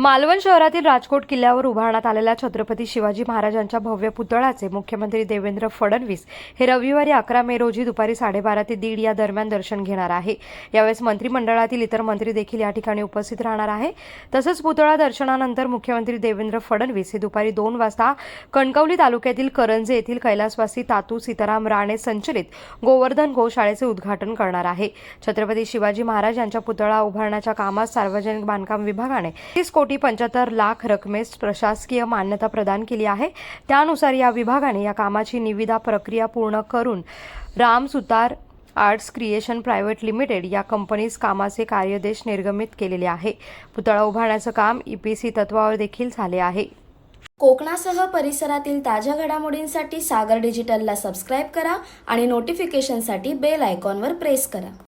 मालवण शहरातील राजकोट किल्ल्यावर उभारण्यात आलेल्या छत्रपती शिवाजी महाराजांच्या भव्य पुतळ्याचे मुख्यमंत्री देवेंद्र फडणवीस हे रविवारी अकरा मे रोजी दुपारी साडेबारा ते दीड या दरम्यान दर्शन घेणार आहे. यावेळेस मंत्रिमंडळातील इतर मंत्री देखील या ठिकाणी उपस्थित राहणार आहे. तसंच पुतळा दर्शनानंतर मुख्यमंत्री देवेंद्र फडणवीस हे दुपारी दोन वाजता कणकवली तालुक्यातील करंजे येथील कैलासवासी तातू सीताराम राणे संचलित गोवर्धन गोशाळेचे उद्घाटन करणार आहे. छत्रपती शिवाजी महाराज यांच्या पुतळा उभारण्याच्या कामात सार्वजनिक बांधकाम विभागाने तीस कोटी पंच्याहत्तर लाख रकमेस प्रशासकीय मान्यता प्रदान केली आहे. त्यानुसार या विभागाने या कामाची निविदा प्रक्रिया पूर्ण करून Ram Sutar arts creation private limited या कंपनीस कामाचे कार्यदेश निर्गमित केलेले आहे. पुतळा उभारण्याचं काम ईपीसी तत्वावर देखील झाले आहे. कोकणासह परिसरातील ताज्या घडामोडींसाठी सागर डिजिटलला सबस्क्राईब करा आणि नोटिफिकेशनसाठी बेल आयकॉनवर प्रेस करा.